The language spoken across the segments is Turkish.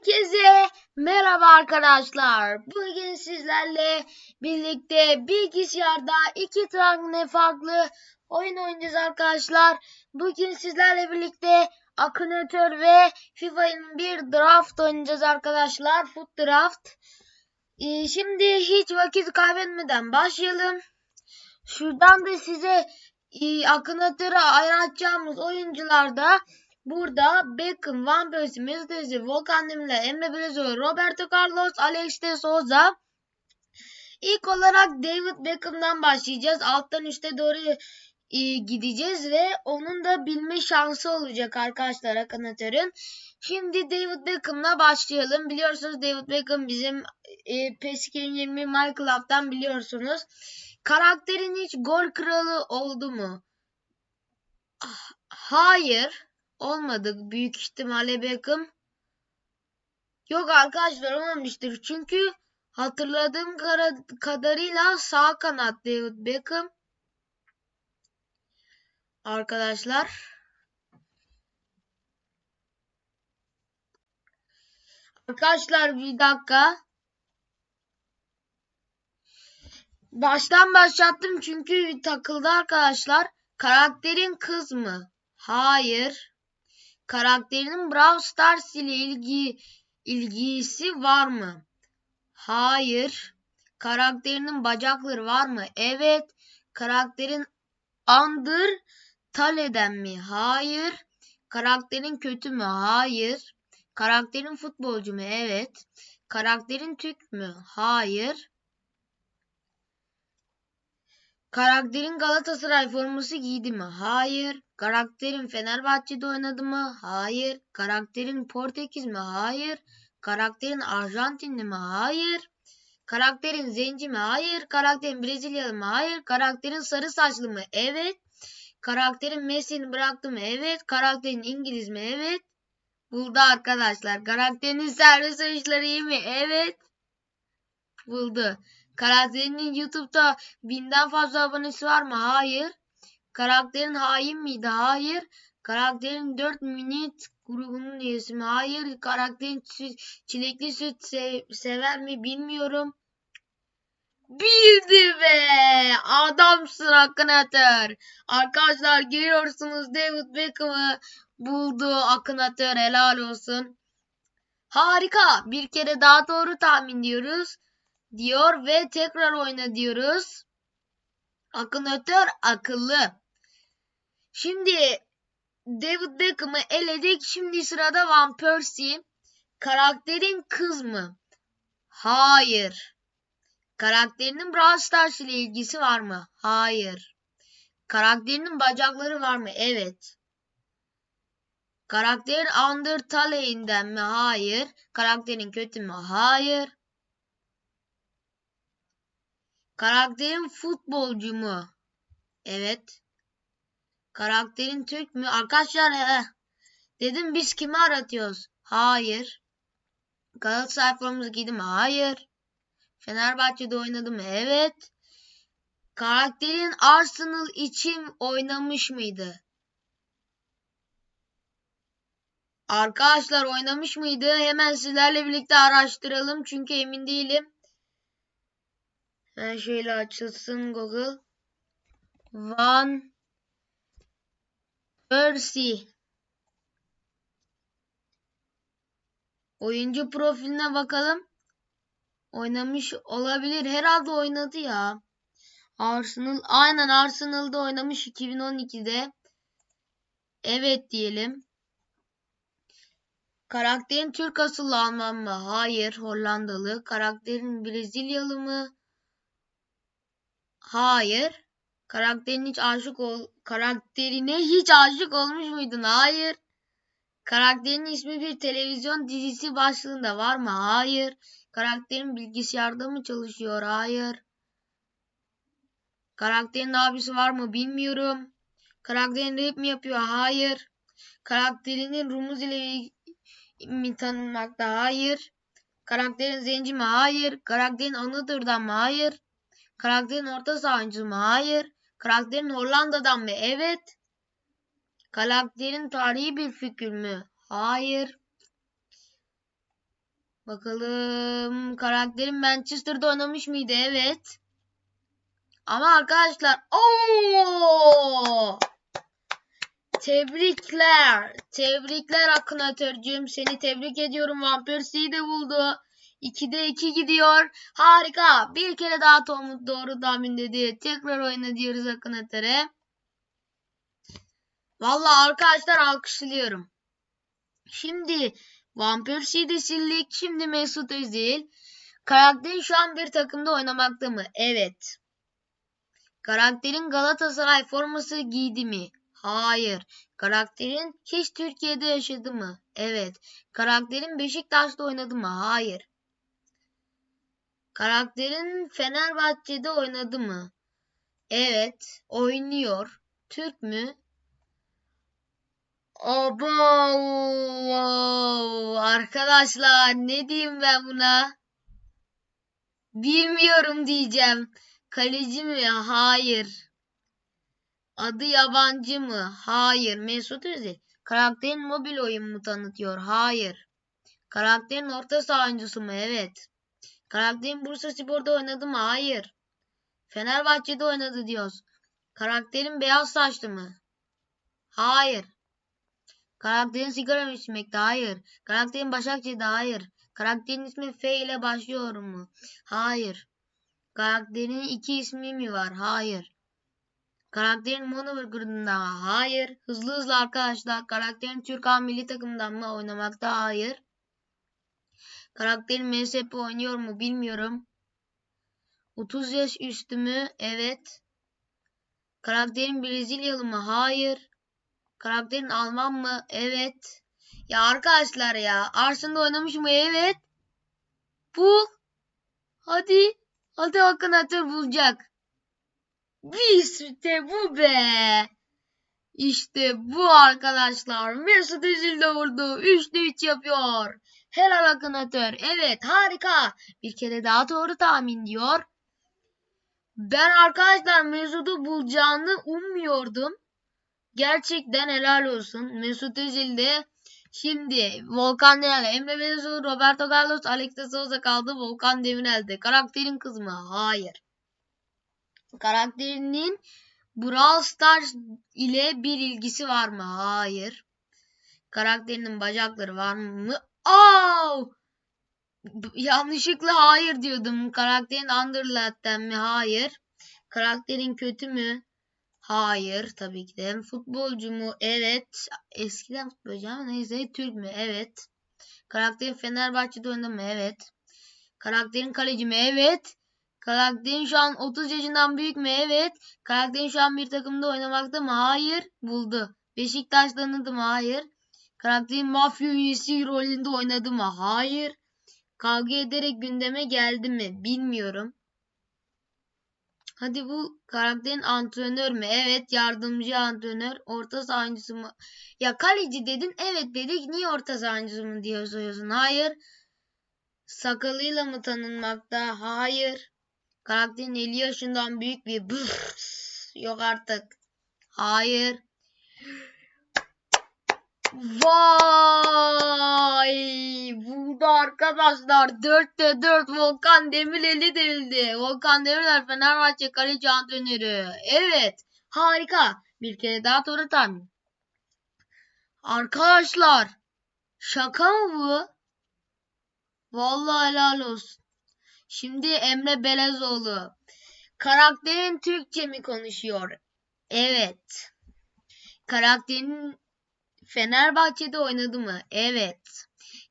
Herkese merhaba arkadaşlar. Bugün sizlerle birlikte bilgisayarda iki tane farklı oyun oynayacağız arkadaşlar. Bugün sizlerle birlikte Akinator ve FIFA 21 Draft oynayacağız arkadaşlar. Foot Draft. Ee, şimdi hiç vakit kaybetmeden başlayalım. Şuradan da size e, Akinator'a ayıracağımız oyuncularda Burada Beckham, Van Persie, Mesut Özil, Volkan Demirel, Emre Belözoğlu, Roberto Carlos, Alex de Souza. İlk olarak David Beckham'dan başlayacağız. Alttan üste doğru e, gideceğiz ve onun da bilme şansı olacak arkadaşlar Akınatör'ün. Şimdi David Beckham'la başlayalım. Biliyorsunuz David Beckham bizim e, PES 2020 My Club'dan biliyorsunuz. Karakterin hiç gol kralı oldu mu? Ah, hayır olmadı. Büyük ihtimalle Beckham. Yok arkadaşlar olmamıştır. Çünkü hatırladığım kadarıyla sağ kanat David Beckham. Arkadaşlar. Arkadaşlar bir dakika. Baştan başlattım çünkü takıldı arkadaşlar. Karakterin kız mı? Hayır karakterinin Brawl Stars ile ilgi ilgisi var mı? Hayır. Karakterinin bacakları var mı? Evet. Karakterin Under Tale'den mi? Hayır. Karakterin kötü mü? Hayır. Karakterin futbolcu mu? Evet. Karakterin Türk mü? Hayır. Karakterin Galatasaray forması giydi mi? Hayır. Karakterin Fenerbahçe'de oynadı mı? Hayır. Karakterin Portekiz mi? Hayır. Karakterin Arjantinli mi? Hayır. Karakterin zenci mi? Hayır. Karakterin Brezilyalı mı? Hayır. Karakterin sarı saçlı mı? Evet. Karakterin Messi'ni bıraktı mı? Evet. Karakterin İngiliz mi? Evet. Buldu arkadaşlar. Karakterinin servis oyuncuları iyi mi? Evet. Buldu. Karakterinin YouTube'da binden fazla abonesi var mı? Hayır. Karakterin hain miydi? Hayır. Karakterin 4 minit grubunun üyesi mi? Hayır. Karakterin çilekli süt se sever mi? Bilmiyorum. Bildi be! Adamsın Akınatör. Arkadaşlar görüyorsunuz David Beckham'ı buldu Akınatör. Helal olsun. Harika. Bir kere daha doğru tahmin diyoruz. Diyor ve tekrar oyna diyoruz. Akınatör akıllı. Şimdi David Beckham'ı eledik. Şimdi sırada Van Persie. Karakterin kız mı? Hayır. Karakterinin Brawl Stars ile ilgisi var mı? Hayır. Karakterinin bacakları var mı? Evet. Karakterin Undertale'inden mi? Hayır. Karakterin kötü mü? Hayır. Karakterin futbolcu mu? Evet. Karakterin Türk mü? Arkadaşlar he. Dedim biz kimi aratıyoruz? Hayır. Galatasaray formamızı giydim mi? Hayır. Fenerbahçe'de oynadım mı? Evet. Karakterin Arsenal için oynamış mıydı? Arkadaşlar oynamış mıydı? Hemen sizlerle birlikte araştıralım. Çünkü emin değilim. Her şeyle açılsın Google. Van Persie. Oyuncu profiline bakalım. Oynamış olabilir. Herhalde oynadı ya. Arsenal. Aynen Arsenal'da oynamış 2012'de. Evet diyelim. Karakterin Türk asıllı Alman mı? Hayır. Hollandalı. Karakterin Brezilyalı mı? Hayır. Karakterin hiç aşık ol karakterine hiç aşık olmuş muydun? Hayır. Karakterin ismi bir televizyon dizisi başlığında var mı? Hayır. Karakterin bilgisayarda mı çalışıyor? Hayır. Karakterin abisi var mı? Bilmiyorum. Karakterin rap mi yapıyor? Hayır. Karakterinin Rumuz ile mi tanınmakta? Hayır. Karakterin zenci mi? Hayır. Karakterin Anadolu'dan mı? Hayır. Karakterin orta sahancı mı? Hayır. Karakterin Hollanda'dan mı? Evet. Karakterin tarihi bir figür mü? Hayır. Bakalım karakterim Manchester'da oynamış mıydı? Evet. Ama arkadaşlar ooo Tebrikler. Tebrikler Akınatörcüğüm. Seni tebrik ediyorum. Vampir C'yi de buldu. 2'de 2 gidiyor. Harika. Bir kere daha Tomut doğru tahmin dedi. Tekrar oyna diyoruz Akınatör'e. Vallahi arkadaşlar alkışlıyorum. Şimdi Vampir C'de sildik. Şimdi Mesut Özil. Karakterin şu an bir takımda oynamakta mı? Evet. Karakterin Galatasaray forması giydi mi? Hayır. Karakterin hiç Türkiye'de yaşadı mı? Evet. Karakterin Beşiktaş'ta oynadı mı? Hayır. Karakterin Fenerbahçe'de oynadı mı? Evet. Oynuyor. Türk mü? Abo! Arkadaşlar ne diyeyim ben buna? Bilmiyorum diyeceğim. Kaleci mi? Hayır. Adı yabancı mı? Hayır. Mesut Özil. Karakterin mobil oyun mu tanıtıyor? Hayır. Karakterin orta saha oyuncusu mu? Evet. Karakterin Bursa Spor'da oynadı mı? Hayır. Fenerbahçe'de oynadı diyoruz. Karakterin beyaz saçlı mı? Hayır. Karakterin sigara mı içmekte? Hayır. Karakterin Başakşehir'de? Hayır. Karakterin ismi F ile başlıyor mu? Hayır. Karakterin iki ismi mi var? Hayır. Karakterin Monover grubunda mı? Hayır. Hızlı hızlı arkadaşlar. Karakterin Türk milli takımından mı oynamakta? Hayır. Karakterin MSP oynuyor mu? Bilmiyorum. 30 yaş üstü mü? Evet. Karakterin Brezilyalı mı? Hayır. Karakterin Alman mı? Evet. Ya arkadaşlar ya. Arsenal'da oynamış mı? Evet. Bul. Hadi. Hadi Hakan Atır bulacak. İşte bu be. İşte bu arkadaşlar. Mesut Özil de vurdu. 3'te 3 yapıyor. Helal Hakan Atır. Evet harika. Bir kere daha doğru tahmin diyor. Ben arkadaşlar Mesut'u bulacağını ummuyordum. Gerçekten helal olsun. Mesut Özil de şimdi Volkan Demirel, Emre Belözoğlu, Roberto Carlos, Alex de Souza kaldı. Volkan Demirel'de. Karakterin kız mı? Hayır. Karakterinin Brawl Stars ile bir ilgisi var mı? Hayır. Karakterinin bacakları var mı? Oh! Yanlışlıkla hayır diyordum. Karakterin Underlad'den mi? Hayır. Karakterin kötü mü? Hayır tabii ki de. Futbolcu mu? Evet. Eskiden futbolcu ama neyse. Türk mü? Evet. Karakterin Fenerbahçe'de oynadı mı? Evet. Karakterin kaleci mi? Evet. Karakterin şu an 30 yaşından büyük mü? Evet. Karakterin şu an bir takımda oynamakta mı? Hayır. Buldu. Beşiktaş'ta oynadı mı? Hayır. Karakterin mafya üyesi rolünde oynadı mı? Hayır. Kavga ederek gündeme geldi mi? Bilmiyorum. Hadi bu karakterin antrenör mü? Evet. Yardımcı antrenör. Orta sahancısı mı? Ya kaleci dedin. Evet dedik. Niye orta sahancısı mı diye soruyorsun? Hayır. Sakalıyla mı tanınmakta? Hayır. Karakterin 50 yaşından büyük bir yok artık. Hayır. Vay! Burada arkadaşlar 4'te 4 Volkan Demirel'i deldi. Volkan Demirel Fenerbahçe kaleci antrenörü. Evet. Harika. Bir kere daha doğru tahmin. Arkadaşlar. Şaka mı bu? Vallahi helal olsun. Şimdi Emre Belezoğlu. Karakterin Türkçe mi konuşuyor? Evet. Karakterin Fenerbahçe'de oynadı mı? Evet.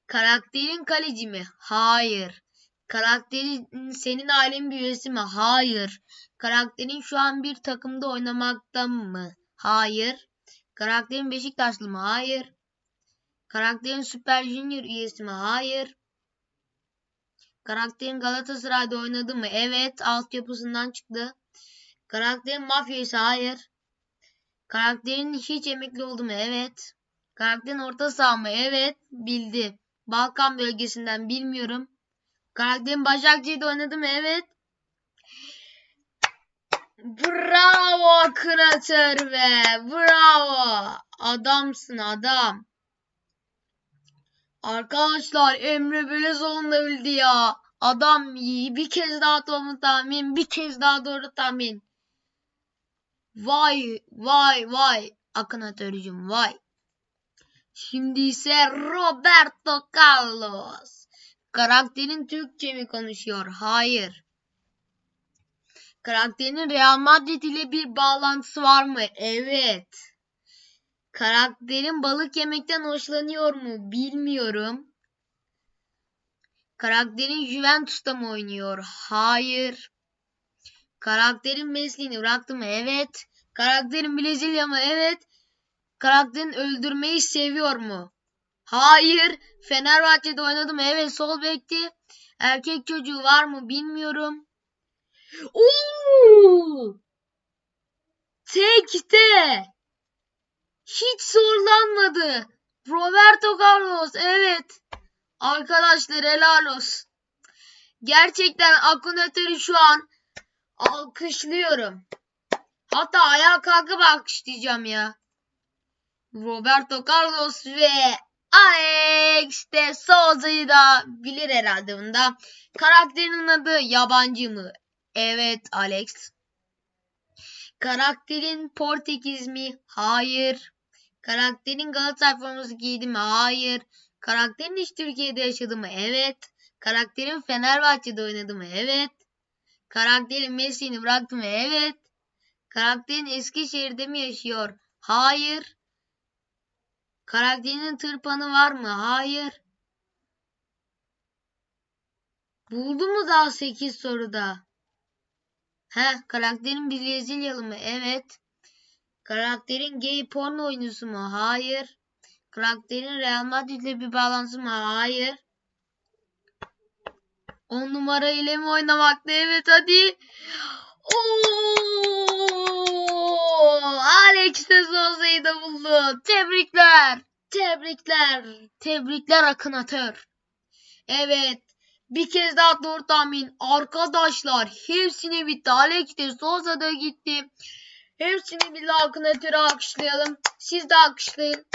Karakterin kaleci mi? Hayır. Karakterin senin ailen bir üyesi mi? Hayır. Karakterin şu an bir takımda oynamakta mı? Hayır. Karakterin Beşiktaşlı mı? Hayır. Karakterin Süper Junior üyesi mi? Hayır. Karakterin Galatasaray'da oynadı mı? Evet. Altyapısından çıktı. Karakterin mafya hayır. Karakterin hiç emekli oldu mu? Evet. Karakterin orta saha mı? Evet. Bildi. Balkan bölgesinden bilmiyorum. Karakterin Başakşehir'de oynadı mı? Evet. Bravo Kratör be. Bravo. Adamsın adam. Arkadaşlar Emre Belezoğlu da öldü ya. Adam iyi. Bir kez daha doğru tahmin. Bir kez daha doğru tahmin. Vay vay vay. Akın Atörücüm vay. Şimdi ise Roberto Carlos. Karakterin Türkçe mi konuşuyor? Hayır. Karakterin Real Madrid ile bir bağlantısı var mı? Evet. Karakterin balık yemekten hoşlanıyor mu? Bilmiyorum. Karakterin Juventus'ta mı oynuyor? Hayır. Karakterin mesleğini bıraktı mı? Evet. Karakterin Brezilya mı? Evet. Karakterin öldürmeyi seviyor mu? Hayır. Fenerbahçe'de oynadı mı? Evet. Sol bekti. Erkek çocuğu var mı? Bilmiyorum. Oo! Tekte. Hiç zorlanmadı. Roberto Carlos. Evet. Arkadaşlar helal olsun. Gerçekten Akınatör'ü şu an alkışlıyorum. Hatta ayağa kalkıp alkışlayacağım ya. Roberto Carlos ve Alex de Souza'yı da bilir herhalde bunda. Karakterinin adı yabancı mı? Evet Alex. Karakterin Portekiz mi? Hayır. Karakterin Galatasaray forması giydi mi? Hayır. Karakterin hiç Türkiye'de yaşadı mı? Evet. Karakterin Fenerbahçe'de oynadı mı? Evet. Karakterin Messi'ni bıraktı mı? Evet. Karakterin Eskişehir'de mi yaşıyor? Hayır. Karakterinin tırpanı var mı? Hayır. Buldu mu daha 8 soruda? He, karakterin Brezilyalı mı? Evet. Karakterin gay porno oyuncusu mu? Hayır. Karakterin Real Madrid ile bir bağlantısı mı? Hayır. 10 numara ile mi oynamakta? Evet hadi. Oo! Alex de Souza'yı da buldu. Tebrikler. Tebrikler. Tebrikler Akınatör. Evet. Bir kez daha doğru tahmin. Arkadaşlar hepsini bitti. Alex de Souza da gitti. Hepsini bir Akınatör'ü alkışlayalım. Siz de alkışlayın.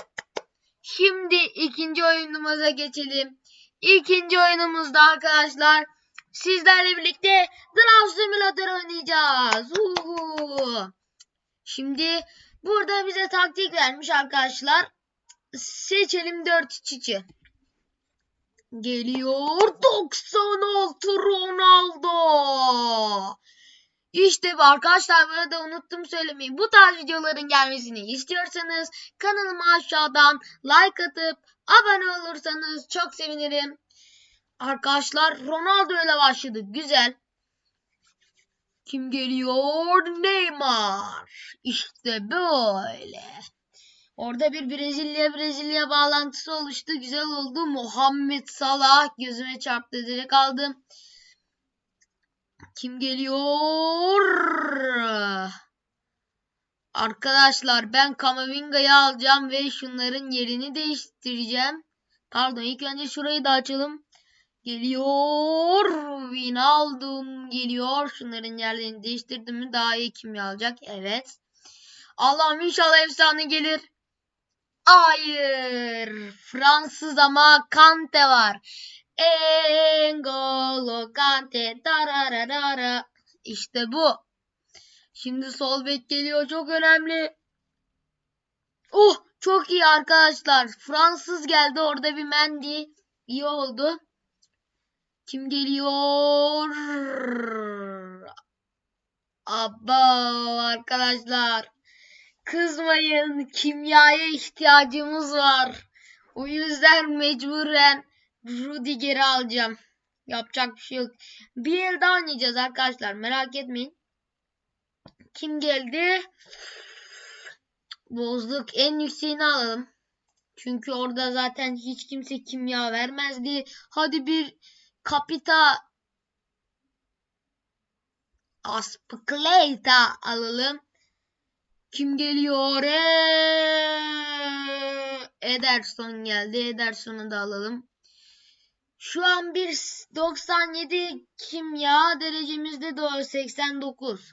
Şimdi ikinci oyunumuza geçelim. İkinci oyunumuzda arkadaşlar sizlerle birlikte Draft Simulator oynayacağız. Uhu. Şimdi burada bize taktik vermiş arkadaşlar. Seçelim 4 çiçi. Geliyor 96 Ronaldo. İşte arkadaşlar bu arada unuttum söylemeyi. Bu tarz videoların gelmesini istiyorsanız kanalıma aşağıdan like atıp abone olursanız çok sevinirim. Arkadaşlar Ronaldo ile başladı. Güzel. Kim geliyor? Neymar. İşte böyle. Orada bir Brezilya Brezilya bağlantısı oluştu. Güzel oldu. Muhammed Salah gözüme çarptı. Direkt aldım. Kim geliyor? Arkadaşlar ben Kamavinga'yı alacağım ve şunların yerini değiştireceğim. Pardon ilk önce şurayı da açalım. Geliyor. Vinaldum geliyor. Şunların yerlerini değiştirdim mi daha iyi kim alacak? Evet. Allah'ım inşallah efsane gelir. Hayır. Fransız ama Kante var. Engolo Kante. Dararara. İşte bu. Şimdi sol bek geliyor. Çok önemli. Oh çok iyi arkadaşlar. Fransız geldi. Orada bir Mendy. İyi oldu. Kim geliyor? Abba arkadaşlar. Kızmayın. Kimyaya ihtiyacımız var. O yüzden mecburen Rudiger'i alacağım. Yapacak bir şey yok. Bir el daha oynayacağız arkadaşlar. Merak etmeyin. Kim geldi? Bozduk. En yükseğini alalım. Çünkü orada zaten hiç kimse kimya vermezdi. Hadi bir Kapita Aspıkleyta alalım. Kim geliyor? Ee, Ederson geldi. Ederson'u da alalım. Şu an bir 97 kimya derecemizde doğru 89.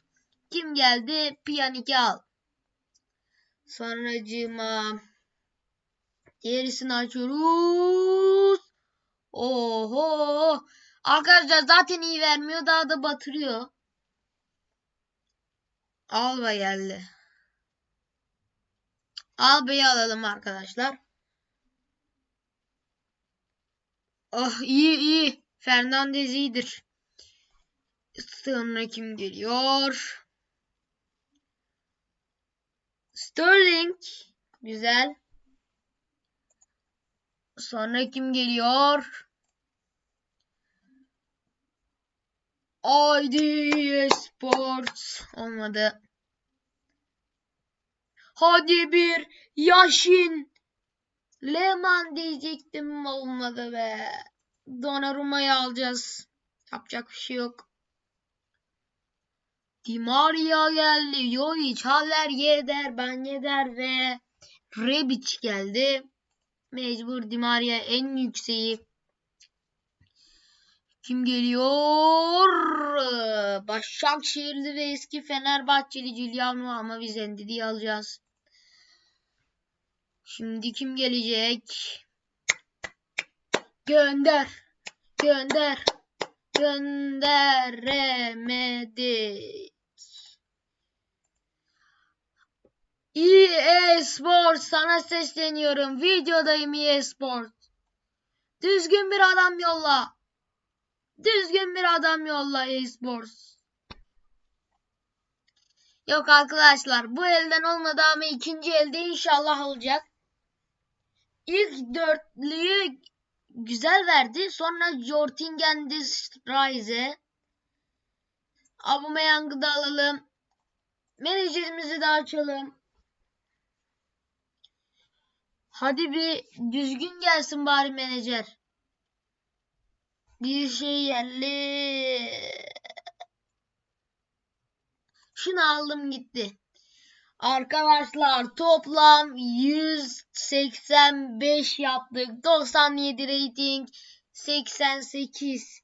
Kim geldi? Piyaniki al. Sonracığıma gerisini açıyoruz. Oho. Arkadaşlar zaten iyi vermiyor daha da batırıyor. Alba geldi. Alba'yı alalım arkadaşlar. Oh iyi iyi. Fernandez iyidir. Sonra kim geliyor? Sterling. Güzel. Sonra kim geliyor? ID Sports olmadı. Hadi bir Yaşin. Lehman diyecektim olmadı be. Donnarumma'yı alacağız. Yapacak bir şey yok. Di Maria geldi. Jovic, Haller, Yeder, Ben Yeder ve Rebic geldi. Mecbur Di Maria en yükseği. Kim geliyor? Başakşehirli ve eski Fenerbahçeli Giuliano ama biz Endidi'yi alacağız. Şimdi kim gelecek? Gönder. Gönder. Gönderemedik. EA Sports sana sesleniyorum. Videodayım EA Sports. Düzgün bir adam yolla. Düzgün bir adam yolla EA Sports. Yok arkadaşlar bu elden olmadı ama ikinci elde inşallah olacak. İlk dörtlüyü güzel verdi. Sonra Jortingen Rice. Aubameyang'ı da alalım. Menajerimizi de açalım. Hadi bir düzgün gelsin bari menajer. Bir şey yerli. Şunu aldım gitti. Arkadaşlar toplam 185 yaptık. 97 rating. 88.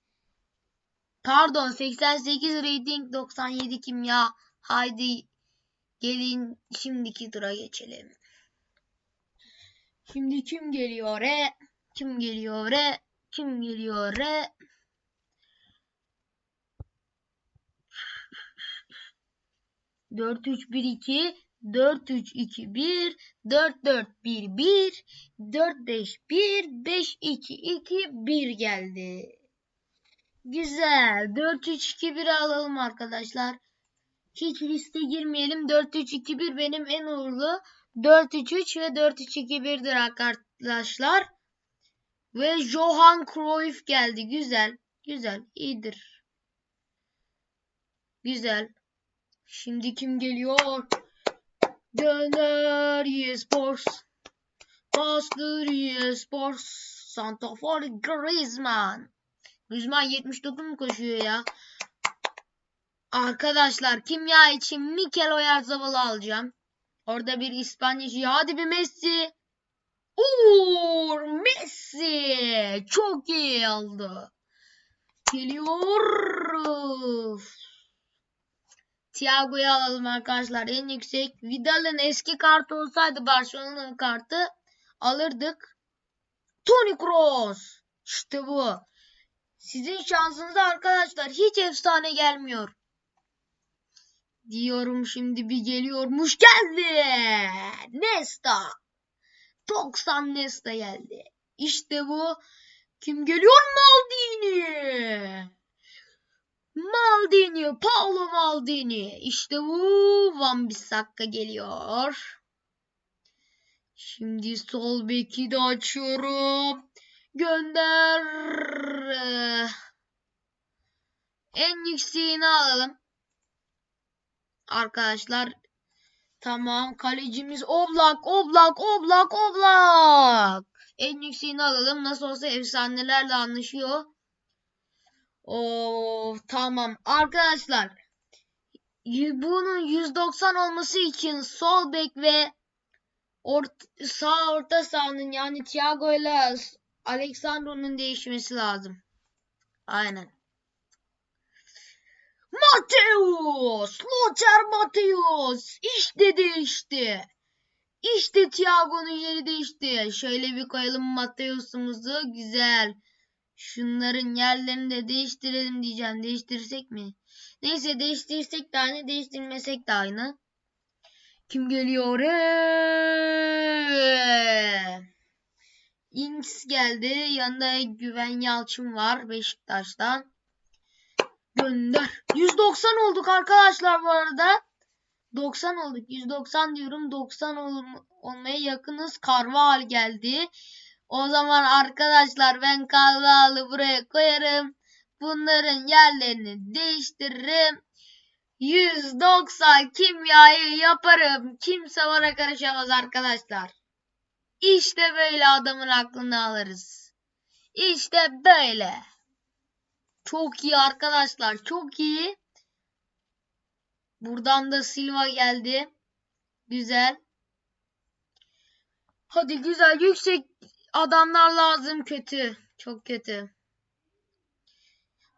Pardon 88 rating 97 kimya. Haydi gelin şimdiki tura geçelim. Şimdi kim geliyor e? Kim geliyor e? Kim geliyor e? Dört üç bir iki, dört üç iki bir, dört dört bir bir, dört beş bir, beş iki iki bir geldi. Güzel. Dört üç iki bir alalım arkadaşlar. Hiç liste girmeyelim. Dört üç iki bir benim en uğurlu. 4-3-3 ve 4-3-2-1'dir arkadaşlar. Ve Johan Cruyff geldi. Güzel. Güzel. iyidir. Güzel. Şimdi kim geliyor? Gönder Sports. Bastır Sports. Santafor Griezmann. Griezmann 79 mu koşuyor ya? Arkadaşlar kimya için Mikel Oyarzabal'ı alacağım. Orada bir İspanyol. Hadi bir Messi. Uğur Messi. Çok iyi oldu. Geliyor. Thiago'yu alalım arkadaşlar. En yüksek. Vidal'ın eski kartı olsaydı Barcelona'nın kartı alırdık. Toni Kroos. İşte bu. Sizin şansınıza arkadaşlar hiç efsane gelmiyor diyorum şimdi bir geliyormuş geldi. Nesta. 90 Nesta geldi. İşte bu. Kim geliyor? Maldini. Maldini. Paolo Maldini. İşte bu. Van Bissaka geliyor. Şimdi sol beki de açıyorum. Gönder. En yükseğini alalım. Arkadaşlar tamam kalecimiz Oblak Oblak Oblak Oblak. En yükseğini alalım. Nasıl olsa efsanelerle anlaşıyor. Oo tamam arkadaşlar. Bunun 190 olması için sol bek ve ort sağ orta sahanın yani Thiago ile Alexandro'nun değişmesi lazım. Aynen. Mateus! Lothar Mateus! İşte değişti. İşte Thiago'nun yeri değişti. Şöyle bir koyalım Mateus'umuzu. Güzel. Şunların yerlerini de değiştirelim diyeceğim. Değiştirsek mi? Neyse değiştirsek de aynı, değiştirmesek de aynı. Kim geliyor? Eee! Geldi. Yanında Güven Yalçın var Beşiktaş'tan. Gönder. 190 olduk arkadaşlar bu arada. 90 olduk. 190 diyorum. 90 ol olmaya yakınız. Karval geldi. O zaman arkadaşlar ben Karval'ı buraya koyarım. Bunların yerlerini değiştiririm. 190 kimyayı yaparım. Kimse bana karışamaz arkadaşlar. İşte böyle adamın aklını alırız. İşte böyle. Çok iyi arkadaşlar. Çok iyi. Buradan da Silva geldi. Güzel. Hadi güzel. Yüksek adamlar lazım. Kötü. Çok kötü.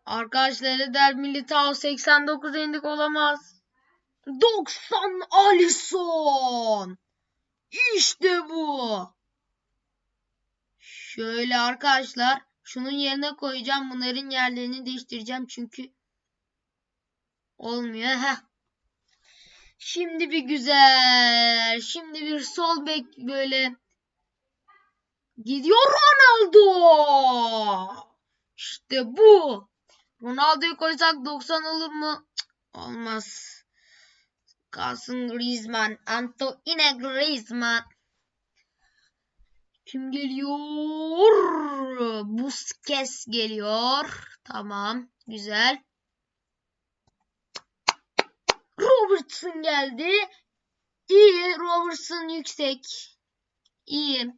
Arkadaşlar der Militao 89 indik olamaz. 90 Alisson. İşte bu. Şöyle arkadaşlar. Şunun yerine koyacağım. Bunların yerlerini değiştireceğim. Çünkü olmuyor. Heh. Şimdi bir güzel. Şimdi bir sol bek böyle gidiyor Ronaldo. İşte bu. Ronaldo'yu koysak 90 olur mu? Cık, olmaz. Kalsın Griezmann. Antoine Griezmann. Kim geliyor? Busquets geliyor. Tamam. Güzel. Robertson geldi. İyi. Robertson yüksek. İyi.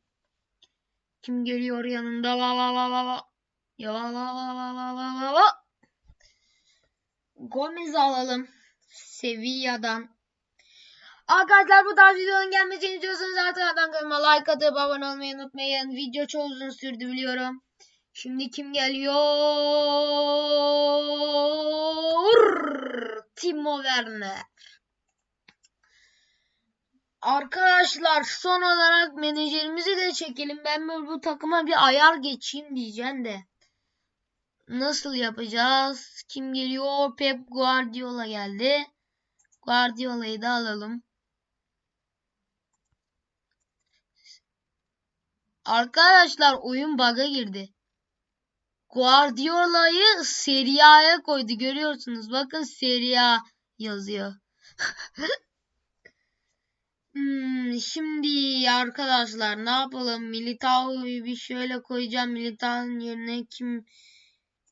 Kim geliyor yanında? La la la la la. Ya la la la la la la la. Gomez alalım. Sevilla'dan Arkadaşlar bu tarz videonun gelmesini istiyorsanız arkadan kanalıma like atıp abone olmayı unutmayın. Video çok uzun sürdü biliyorum. Şimdi kim geliyor? Timo Werner. Arkadaşlar son olarak menajerimizi de çekelim. Ben böyle bu takıma bir ayar geçeyim diyeceğim de. Nasıl yapacağız? Kim geliyor? Pep Guardiola geldi. Guardiola'yı da alalım. Arkadaşlar oyun bug'a girdi. Guardiola'yı Serie A'ya koydu. Görüyorsunuz. Bakın Serie A yazıyor. hmm, şimdi arkadaşlar ne yapalım? Militao'yu bir şöyle koyacağım. Militao'nun yerine kim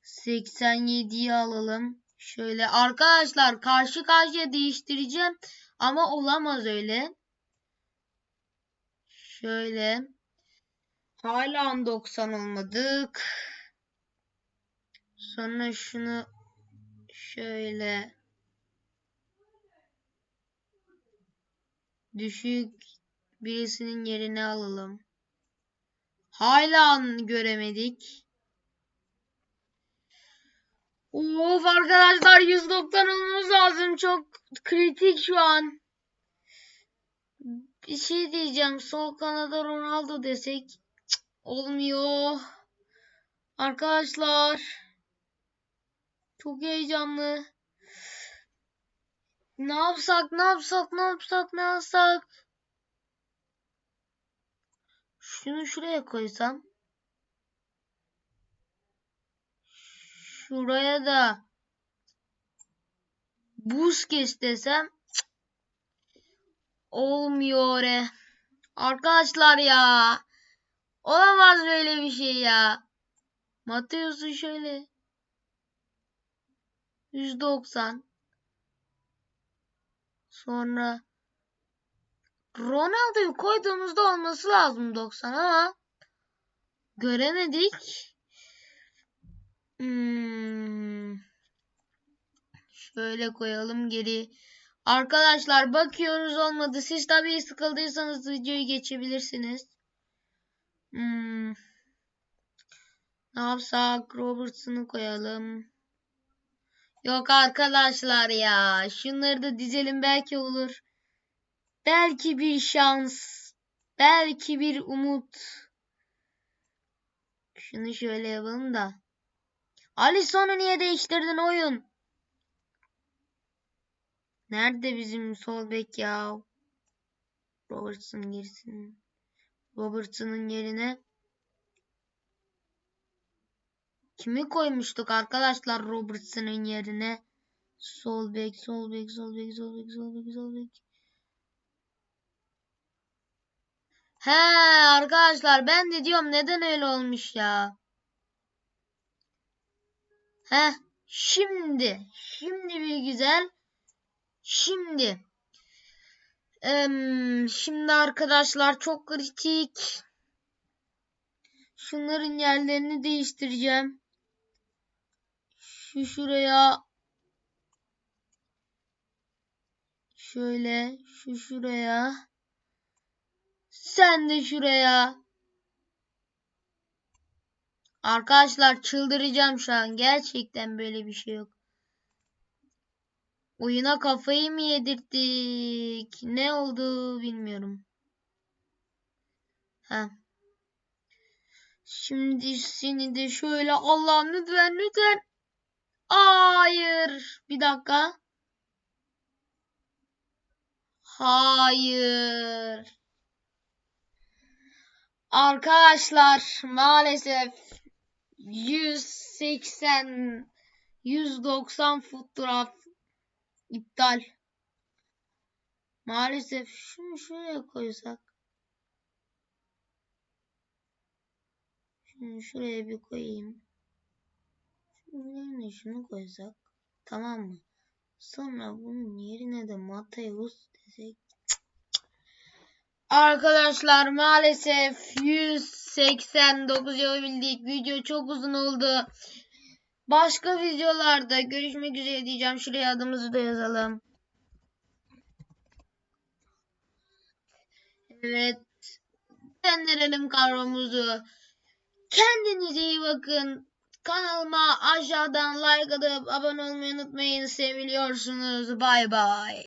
87'yi alalım. Şöyle arkadaşlar karşı karşıya değiştireceğim. Ama olamaz öyle. Şöyle. Hala 90 olmadık. Sonra şunu şöyle düşük birisinin yerine alalım. Hala göremedik. Of arkadaşlar 190 olmamız lazım. Çok kritik şu an. Bir şey diyeceğim. Sol kanada Ronaldo desek olmuyor. Arkadaşlar çok heyecanlı. Ne yapsak, ne yapsak, ne yapsak, ne yapsak? Şunu şuraya koysam. Şuraya da Busquets desem cık, olmuyor. Arkadaşlar ya. Olamaz böyle bir şey ya. Mateus'u şöyle 190 sonra Ronaldo'yu koyduğumuzda olması lazım 90 ama göremedik. Hmm. Şöyle koyalım geri. Arkadaşlar bakıyoruz olmadı. Siz tabii sıkıldıysanız videoyu geçebilirsiniz. Hmm. Ne yapsak? Robertson'ı koyalım. Yok arkadaşlar ya. Şunları da dizelim belki olur. Belki bir şans. Belki bir umut. Şunu şöyle yapalım da. Alisson'u niye değiştirdin oyun? Nerede bizim sol bek ya? Robertson girsin. Robertson'ın yerine kimi koymuştuk arkadaşlar Robertson'ın yerine? Sol bek, sol bek, sol bek, sol bek, sol bek, sol bek. He arkadaşlar ben de diyorum neden öyle olmuş ya. He şimdi şimdi bir güzel. Şimdi şimdi arkadaşlar çok kritik. Şunların yerlerini değiştireceğim. Şu şuraya şöyle şu şuraya sen de şuraya Arkadaşlar çıldıracağım şu an. Gerçekten böyle bir şey yok. Oyuna kafayı mı yedirttik? Ne oldu bilmiyorum. Ha. Şimdi seni de şöyle Allah'ım lütfen lütfen. Hayır. Bir dakika. Hayır. Arkadaşlar maalesef 180 190 fotoğraf iptal. Maalesef şunu şuraya koysak. Şunu şuraya bir koyayım. Şunun şunu koysak. Tamam mı? Sonra bunun yerine de Mateus desek. Arkadaşlar maalesef 189 yapabildik. Video çok uzun oldu. Başka videolarda görüşmek üzere diyeceğim. Şuraya adımızı da yazalım. Evet. Gönderelim kadromuzu. Kendinize iyi bakın. Kanalıma aşağıdan like atıp abone olmayı unutmayın. Seviliyorsunuz. Bay bay.